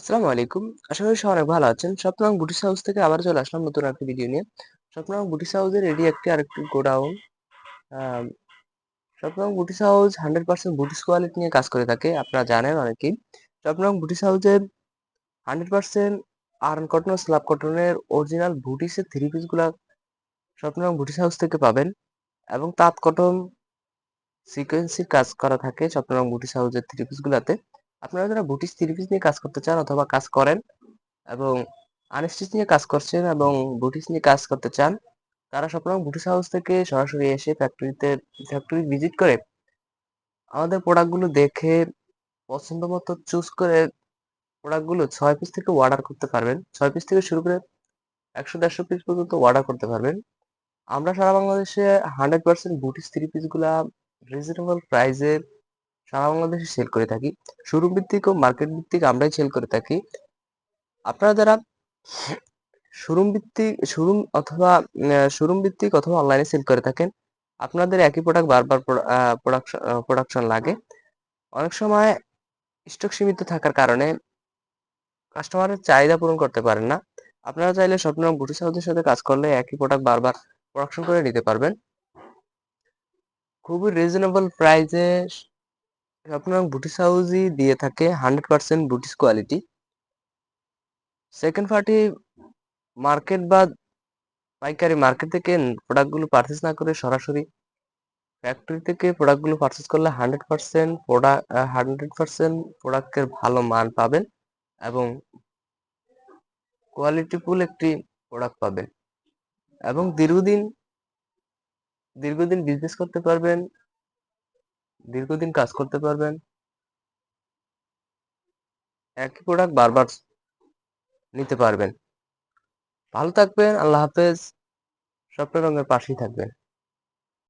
আসসালামু আলাইকুম। আশা করি সবাই অনেক ভালো আছেন। স্বপ্নং বুটিস হাউস থেকে আবার চলে আসলাম নতুন একটা ভিডিও নিয়ে। স্বপ্নং বুটিস হাউসের এটি একটি আরেকটি godown. Swapnong boutiques house hundred percent boutiques quality নিয়ে কাজ করে থাকে, আপনারা জানেন অনেকেই। স্বপ্নং বুটিস হাউসের hundred percent earn cotton slab কটনের অরিজিনাল বুটিসের থ্রি পিসগুলো স্বপ্নং বুটিস হাউস থেকে পাবেন এবং তাঁত কটন সিকোয়েন্সির কাজ করা থাকে স্বপ্নং বুটিস হাউসের থ্রি পিসগুলোতে আপনারা যারা বুটিস থ্রি পিস নিয়ে কাজ করতে চান অথবা কাজ করেন এবং আনস্টিচ নিয়ে কাজ করছেন এবং বুটিস নিয়ে কাজ করতে চান, তারা স্বপ্ন বুটিস হাউস থেকে সরাসরি এসে ফ্যাক্টরিতে ফ্যাক্টরি ভিজিট করে আমাদের প্রোডাক্টগুলো দেখে পছন্দ মতো চুজ করে প্রোডাক্টগুলো ছয় পিস থেকে অর্ডার করতে পারবেন। ছয় পিস থেকে শুরু করে একশো, দেড়শো পিস পর্যন্ত অর্ডার করতে পারবেন। আমরা সারা বাংলাদেশে হান্ড্রেড পার্সেন্ট বুটিস থ্রি পিসগুলা রিজনেবল প্রাইসে সারা বাংলাদেশে সেল করে থাকি। শোরুম ভিত্তিক ও মার্কেট ভিত্তিক আমরাই সেল করে থাকি। আপনারা যারা শোরুম ভিত্তিক শোরুম অথবা শোরুম ভিত্তিক অথবা অনলাইনে সেল করে থাকেন, আপনাদের একই প্রোডাক্ট বারবার প্রোডাকশন প্রোডাকশন লাগে। অনেক সময় স্টক সীমিত থাকার কারণে কাস্টমারের চাহিদা পূরণ করতে পারেন না। আপনারা চাইলে স্বপ্ন বুটিস হাউসের সাথে কাজ করলে একই প্রোডাক্ট বারবার প্রোডাকশন করে নিতে পারবেন। খুবই রিজনেবল প্রাইসে স্বপ্ন বুটিস হাউসই দিয়ে থাকে hundred percent boutiques quality second party market বা পাইকারি মার্কেট থেকে প্রোডাক্টগুলো পারচেস না করে সরাসরি ফ্যাক্টরি থেকে প্রোডাক্টগুলো পারচেস করলে hundred percent product hundred percent প্রোডাক্টের ভালো মান পাবেন এবং কোয়ালিটিফুল একটি প্রোডাক্ট পাবেন। এবং দীর্ঘদিন দীর্ঘদিন বিজনেস করতে পারবেন দীর্ঘদিন কাজ করতে পারবেন। একই প্রোডাক্ট বারবার নিতে পারবেন। ভালো থাকবেন, আল্লাহ হাফেজ। স্বপ্ন রঙের পাশেই থাকবেন।